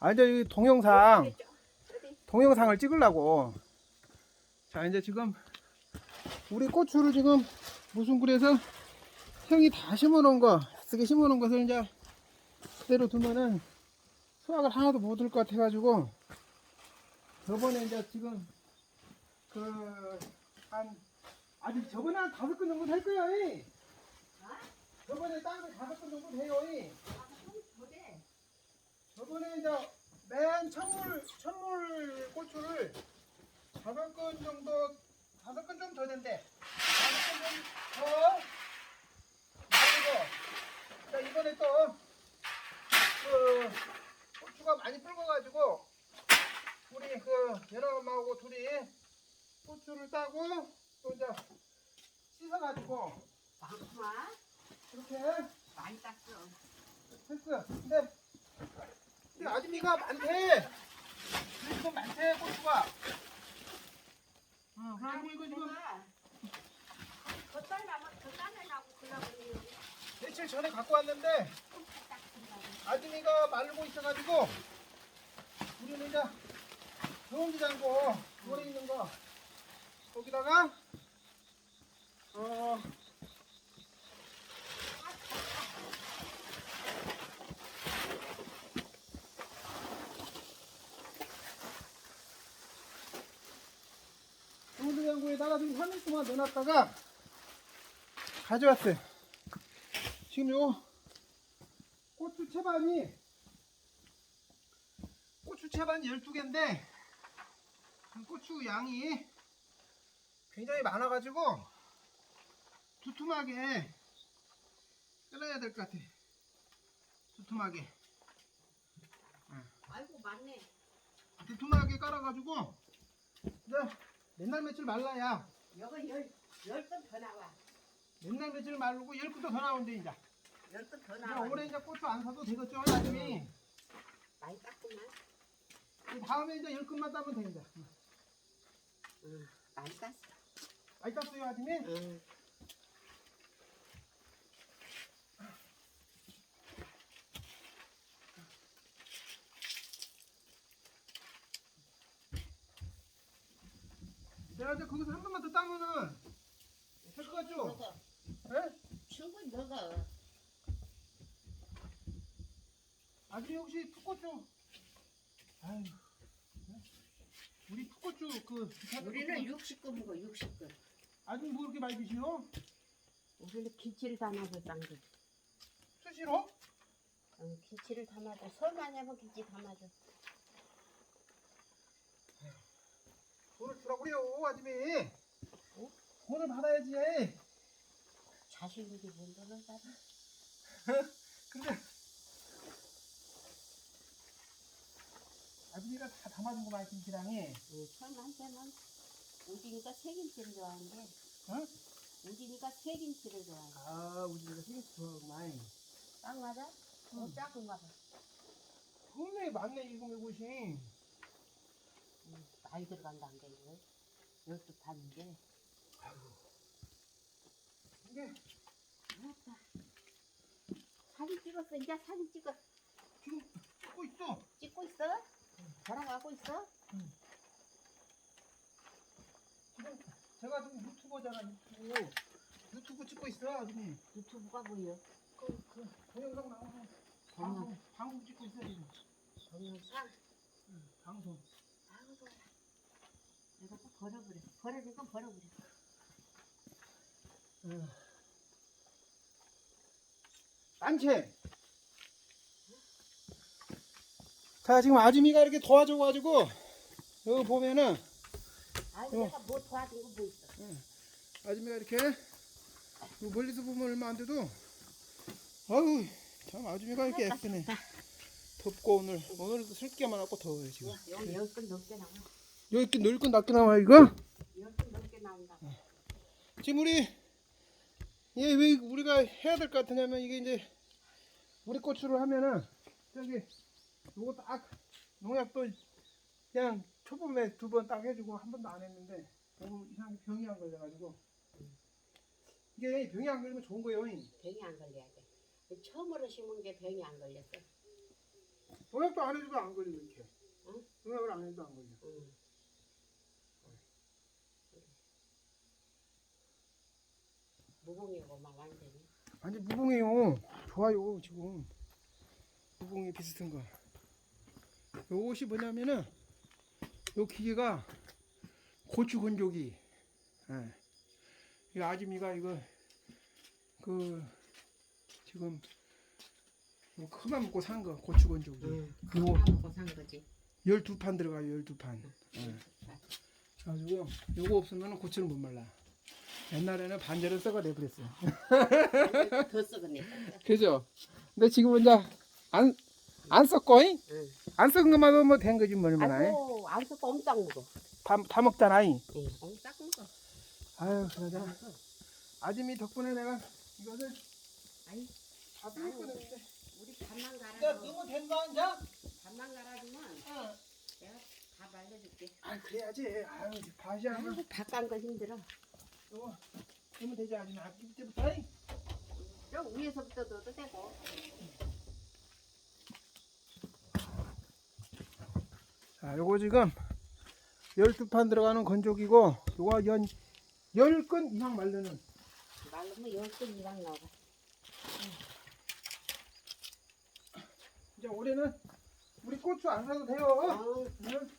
아 이제 이 동영상? 동영상을 찍으려고 자 이제 지금 우리 고추를 지금 무슨 그래서 형이 다 심어놓은 거 쓰게 심어놓은 것을 이제 그대로 두면은 수확을 하나도 못 올 것 같아가지고 저번에 이제 지금 그 한 아직 저번에 한 다섯 건 정도 될 거야 이. 저번에 땅을 다섯 건 정도 돼요 이. 저번에 이제 맨 천물 천물 고추를 다섯 건 정도 다섯 건좀더 된대 다섯 건좀더 그리고 자 이번에 또그 고추가 많이 붉어가지고 우리 그 연어 엄마하고 둘이 고추를 따고 또 이제 씻어가지고 많구만. 이렇게 많이 땄어. 했어. 근데 우리 아줌이가 많대. 이거 많대 고추가. 어, 그리고 이거 지금 며칠 전에 갖고 왔는데 아줌이가 말고 있어가지고 우리는 이제 좋은 장고 돌에 있는 거 거기다가 어 좋은 장고에다 가 지금 3일 동안 넣어놨다가 가져왔어요. 지금 요 고추 채반이 고추 채반이 12개인데 고추 양이 굉장히 많아가지고 두툼하게 잘라야 될 것 같아 두툼하게 아이고 많네. 두툼하게 깔아가지고 이제 맨날 며칠 말라야 여기 열열건더 나와. 맨날 며칠 말르고 열 근도 더 나온대 이제 이제 나와. 올해 이제 고추 안 사도 되겠죠 나중에 많이 땄구만. 다음에 이제 열 근만 따면 돼 이제 응. 많이 땄어. 많이 땄어요 아줌이? 응. 내가 이제 거기서 한 번만 더 따면은 될 것 같죠? 먹어. 예? 충분히 먹어. 아줌이 혹시 풋고추 아유 예? 우리 풋고추 그 우리는 60근 먹어 60근. 아줌이 뭐 그렇게 많이 드시노? 우리는 김치를 담아서 딴 거. 수시로? 응, 김치를 담아줘. 설만 하면 김치 담아줘. 돈을 주라고요 아줌이 돈을 받아야지 자식인지 뭔 돈을 받아. 근데 아줌이가 다 담아준 거 김치랑이 응, 설만한테는 우진이가 새김치를 좋아하는데 응? 우진이가 새김치를 좋아해. 아 우리가 생김치 좋아하구만 딱 맞아? 응. 어, 작은가 봐. 동네에 많네 이거 응, 많이 들어간다는 게 이거. 이것도 봤는데. 이게 알았다. 사진 찍었어. 이제 사진 찍어. 지금 찍고 있어 찍고 있어? 돌아가고 있어? 지금 제가 지금 유튜버잖아 유튜브 유튜브 찍고 있어 아줌이 유튜브가 뭐예요? 그, 그 동영상 동영- 방송 방송 찍고 있어 지금 동영상? 응, 방송 아 내가 또 버려버려. 버려줄 건 버려버려. 응. 안채 자 지금 아줌이가 이렇게 도와줘가지고 여기 보면은 아이고 어. 내가 뭐 도와준 거 뭐 있어? 아줌이가 이렇게 요 멀리서 보면 얼마 안 돼도 아유 참 아줌이가 이렇게 예쁘네 덥고 오늘 오늘도 슬기만 하고 더워요 지금 여기 열건 넘게 나와. 여기 이렇게 넓건 낮게 나와 이거 넘게 나온다. 지금 우리 이게 왜 우리가 해야 될 것 같으냐면 이게 이제 우리 고추를 하면은 저기 요거 딱 농약도 그냥 초봄에 두 번 딱 해주고 한 번도 안 했는데 너무 이상하게 병이 안 걸려가지고 이게 병이 안 걸리면 좋은 거예요. 병이 안 걸려야 돼. 처음으로 심은 게 병이 안 걸렸어. 농약도 안 해줘도 안 걸려 이렇게. 응? 농약을 안 해도 안 걸려. 응. 무공이고 막 완전히. 완전 무공해요. 좋아요 지금. 무공이 비슷한 거. 요것이 뭐냐면은 요 기계가 고추 건조기. 예. 이 아줌이가 이거 그 지금 뭐 큰맘 먹고 산 거 고추 건조기. 응. 그거 먹고 산 거지. 12판 들어가요 12판. 예. 그래가지고 요거 없으면 고추를 못 말라. 옛날에는 반절을 썩어 내버렸어요. 더 썩었네. 그죠? 근데 지금은 이제 안, 안 썩고, 응. 안 썩은 것만 뭐 된 거지, 뭐, 얼마나. 아이고 안 썩고 엄청 먹어. 다, 다 먹잖아. 이. 응. 엄청 먹어. 아유, 그러잖아. 아줌이 덕분에 내가 이것을 아이 다 뜯었거든. 우리 밥만 야, 갈아줘. 너무 된거 이제? 밥만 갈아주면 응. 내가 다 말려줄게. 아, 그래야지. 아유, 하면, 아이고 밥간 거 힘들어. 이거, 그러면 되지, 아줌마. 아, 이때부터. 이. 저 위에서부터 넣어도 되고. 자, 요거 지금 12판 들어가는 건조기고, 요거 연, 10건 이상 말르는. 말르면 열근 이상 나가. 이제 올해는 우리 고추 안 사도 돼요. 어, 응?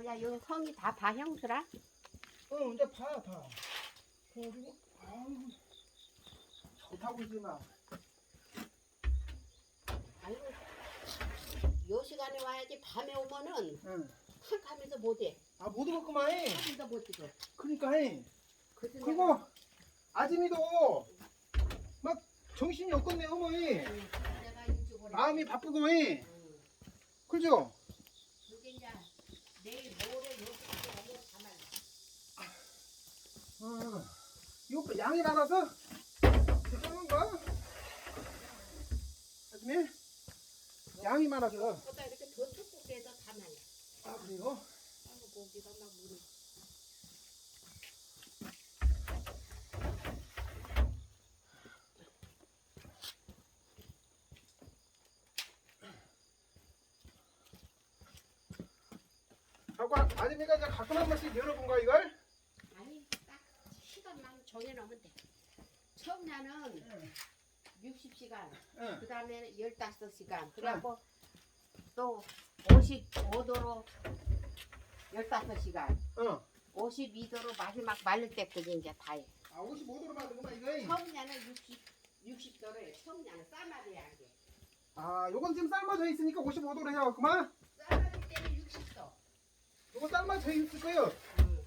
뭐야 여기 성이 다 바형수라? 어, 이제 봐, 다. 그래가지고, 아유, 좋다고 있지 마. 아이고 요 시간에 와야지 밤에 오면은 응. 캄캄해서 못해. 아, 못 오겠구만. 해. 사진도 못 찍어. 그러니까, 해. 그래서 그리고, 아줌이도 막 정신이 없겠네, 어머니. 내가, 응, 내가 일찍 오래. 마음이 바쁘고, 해. 응. 그죠? 내일 모레 요 시간에 오면 다 말라. 어. 이거 양이 많아서, 괜찮은가? 아줌이? 양이 많아서. 보다 이렇게 더 두껍게 해서 다 말라. 아, 그래요? 아이고 모기가 막 무는. 하고, 아줌이가 이제 가끔 한 번씩 열어본 거야, 이걸? 아니 딱 시간만 정해놓으면 돼. 처음에는 60시간, 응. 그 다음에 15시간, 그리고 또 55도로 15시간, 어. 52도로 마지막 말릴 때까지 이제 다 해. 아, 55도로 만드구만, 이거. 처음에는 60, 60도로 해. 처음에는 삶아야 돼. 아, 요건 지금 삶아져 있으니까 55도로 해야겠구만. 삶아질 때는 60도. 요거 삶아져 있을 거예요. 응.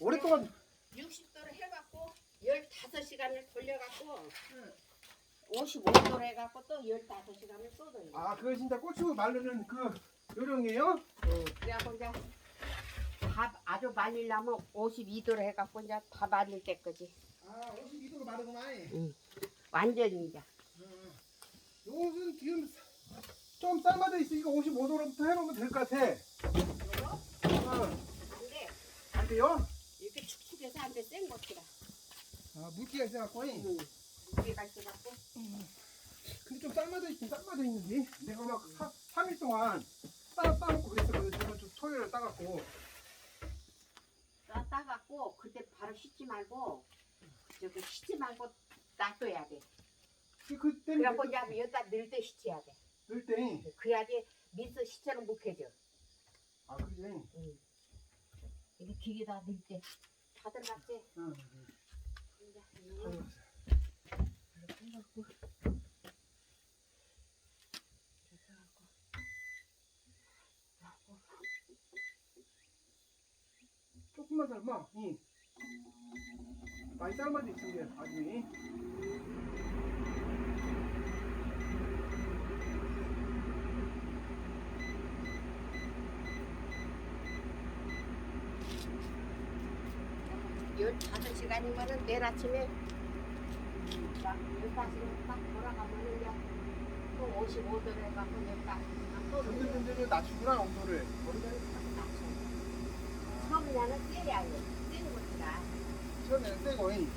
오랫동안. 60도로 해갖고 15시간을 돌려갖고 응. 55도로 해갖고 또 15시간을 또 돌려. 아, 그거 진짜 고추 마르는 그 요령이에요? 응. 그래갖고 이제 밥 아주 말리려면 52도로 해갖고 이제 다 말릴 때까지 아, 52도로 마르구만. 완전히 이제 응. 요것은 지금 좀 삶아져 있으니까 55도로부터 해놓으면 될 것 같아. 어, 근데 안 돼요? 이렇게 축축해서 안돼 생고추라. 아, 물기가 있어갖고. 응. 무게가 있어갖고 근데 좀 삶아져 있긴 삶아져 있는지. 내가 막 사, 3일 동안 따, 따놓고 그랬어. 그래서 지금 좀 토요일에 따갖고. 따 따갖고 그때 바로 씻지 말고 저기 씻지 말고 놔둬야 돼. 그- 그때는 그래갖고 이제 여기다 넣을 때 씻어야 돼. 넣을 때. 그래야지 민서 시체는 묵혀져. 아, 그지? 응. 이렇게 기계다 넣을 때. 다 들어갔지? 응. 이제 이거. 이렇게 해갖고. 조금만 삶아. 응. 많이 삶아져 게 아줌이. 열 다섯 시간이면은 내일 아침에 딱 열다섯 시간 딱 돌아가면은 이제 또 55도로 해갖고 또 점점 점점 낮추구나 온도를. 온도를 딱 낮춰. 처음에는 세야 해. 센 곳이라. 처음에는 세고. 잉.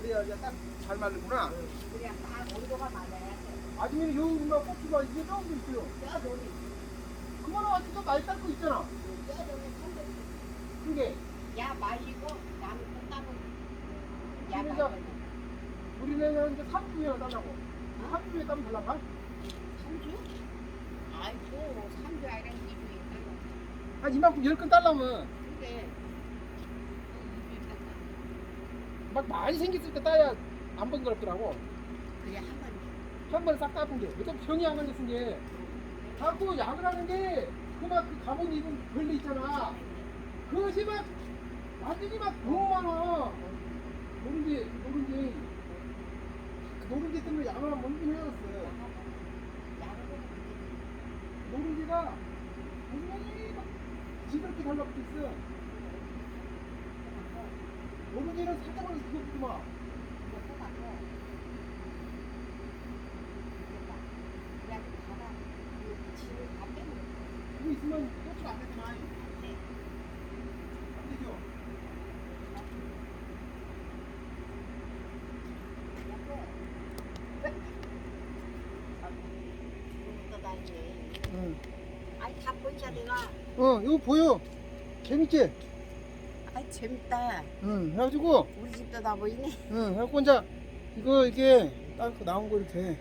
그래야 이제 딱잘 마르구나. 그냥 딱 온도가 맞아야 돼. 아침에는 여기만 고추가 이게 조금 있어요. 뼈돌이, 그거는 아직도 많이 닦고 있잖아. 뼈돌이 선배. 그게 야 말리고 말리고 우리는 이제 3주에 달라고. 3주에 따면 달란가? 3주? 아이고 3주 아니라 2주 있다고 한 이만큼 10건 달라면 근데 막 많이 생겼을 때 따야 안 번거롭더라고. 그래 한 번 한 번에 싹 따본 게. 어차피 병이 안 걸렸은 게. 자꾸 약을 하는 게 그막 그 가본 입은 벌레 있잖아. 그것이 막 완전히 막 너무 많아. 노른지, 노른지. 그 노른지 때문에 약을 안 먹긴 해놨어. 노른지가 분명히 막 지그럽게 달라붙어 있어. 노른지는 살짝만 그거구만. 그거 있으면 고추가 안 되잖아. 안 되죠? 응. 아이 다 보이자 내가 어, 이거 보여. 재밌지? 아이 재밌다 응. 해가지고, 우리 집도 다 보이네 응. 해갖고 이제 이거 이게 딱 나온 거 이렇게